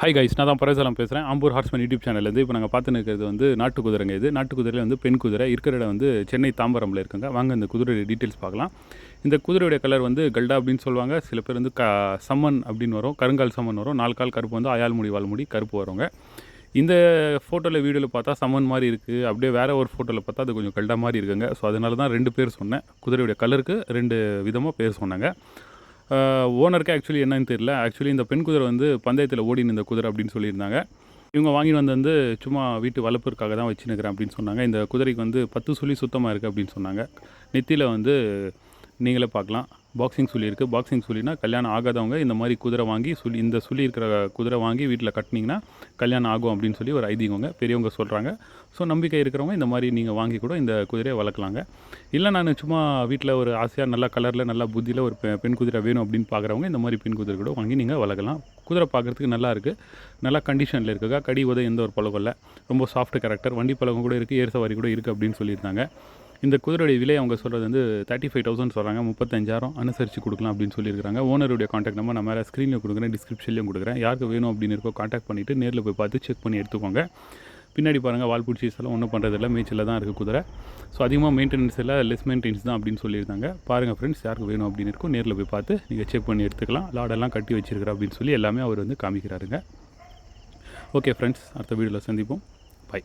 Hi guys நான் தான் பரவசலம் பேசுகிறேன் ஆம்பூர் ஹார்ஸ்மேன் யூடியூப் சேனல்லேருந்து இப்போ நாங்கள் பார்த்துன்னு இருக்கிறது வந்து நாட்டு குதிரைங்க இது. நாட்டு குதிரையில் வந்து பெண் குதிரை இருக்கிற இடம் வந்து சென்னை தாம்பரமில் இருக்குங்க. வாங்க இந்த குதிரையோட டீட்டெயில்ஸ் பார்க்கலாம். இந்த குதிரையுடைய கலர் வந்து கல்டா அப்படின்னு சொல்லுவாங்க. சில பேர் வந்து க சம்மன் அப்படின்னு வரும். கருங்கால் சம்மன் வரும். நாலு கால் கருப்பு வந்து அயால் முடி வால் முடி கருப்பு வருவாங்க இந்த ஃபோட்டோவில் வீடியோவில் பார்த்தா சம்மன் மாதிரி இருக்குது அப்படியே வேறு ஒரு ஃபோட்டோவில் பார்த்தா அது கொஞ்சம் கல்டா மாதிரி இருக்குங்க. ஸோ அதனால தான் ரெண்டு பேர் சொன்னேன். குதிரையுடைய கலருக்கு ரெண்டு விதமாக பேர் சொன்னாங்க. ஓனருக்கு ஆக்சுவலி என்னன்னு தெரியல. ஆக்சுவலி இந்த பெண் குதிரை வந்து பந்தயத்தில் ஓடின இந்த குதிரை அப்படின்னு சொல்லியிருந்தாங்க. இவங்க வாங்கிட்டு வந்து வந்து சும்மா வீட்டு வளர்ப்புக்காக தான் வச்சுன்னுக்கிறேன் அப்படின்னு சொன்னாங்க. இந்த குதிரைக்கு வந்து பத்து சுழி சுத்தமாக இருக்குது அப்படின்னு சொன்னாங்க. நெத்தியில் வந்து நீங்களே பார்க்கலாம். பாக்ஸிங் சுழி இருக்குது பாக்ஸிங் சுழினா கல்யாணம் ஆகாதவங்க இந்த மாதிரி குதிரை வாங்கி சுழி இந்த சுழி இருக்கிற குதிரை வாங்கி வீட்டில் கட்டினீங்கன்னா கல்யாணம் ஆகும் அப்படின்னு சொல்லி ஒரு ஐதீகங்க பெரியவங்க சொல்கிறாங்க ஸோ நம்பிக்கை இருக்கிறவங்க இந்த மாதிரி நீங்கள் வாங்கி கூட இந்த குதிரையை வளர்க்கலாங்க. இல்லை நான் சும்மா வீட்டில் ஒரு ஆசையாக நல்ல கலரில் நல்ல புத்தியில் ஒரு பெண் குதிரை வேணும் அப்படின்னு பார்க்குறவங்க இந்த மாதிரி பெண் குதிரை கூட வாங்கி நீங்கள் வளர்க்கலாம். குதிரை பார்க்குறதுக்கு நல்லா இருக்குது நல்லா கண்டிஷனில் இருக்குக்கா கடி உதவி எந்த ஒரு பழகம் இல்லை. ரொம்ப சாஃப்ட் கேரக்டர் வண்டி பழகம் கூட இருக்குது ஏர் சவாரி கூட இருக்குது அப்படின்னு சொல்லியிருந்தாங்க. இந்த குதிரையுடைய விலை அவங்க சொல்கிறது வந்து தேர்ட்டி ஃபைவ் தௌசண்ட் சொல்கிறாங்க முப்பத்தஞ்சாயிரம் அனுசரித்து கொடுக்கலாம் அப்படின்னு சொல்லியிருக்காங்க ஓனருடைய காண்டாக்ட் நம்பர் நான் மேலே ஸ்க்ரீனில் கொடுக்குறேன் டிஸ்கிரிப்ஷன்லையும் கொடுக்குறேன். யாருக்கு வேணும் அப்படின்னு இருக்கோ காண்டாக்ட் பண்ணிவிட்டு நேரில் போய் பார்த்து செக் பண்ணி எடுத்துக்கோங்க. பின்னாடி பாருங்கள் வால் பிடிச்சி எல்லாம் ஒன்றும் பண்ணுறதில்ல மேய்ச்சலில் தான் இருக்குது குதிரை. ஸோ அதிகமாக மெயின்டெனன்ஸ் இல்லை லெஸ் மெயின்டெனன்ஸ் தான் அப்படின்னு சொல்லியிருந்தாங்க. பாருங்கள் ஃப்ரெண்ட்ஸ் யாருக்கு வேணும் அப்படின்னு இருக்கோ நேரில் போய் பார்த்து நீங்கள் செக் பண்ணி எடுத்துக்கலாம். லாடெல்லாம் கட்டி வச்சிருக்கிற அப்படின்னு சொல்லி எல்லாமே அவர் வந்து காமிக்கிறாருங்க. ஓகே ஃப்ரெண்ட்ஸ் அடுத்த வீடியோவில் சந்திப்போம். பை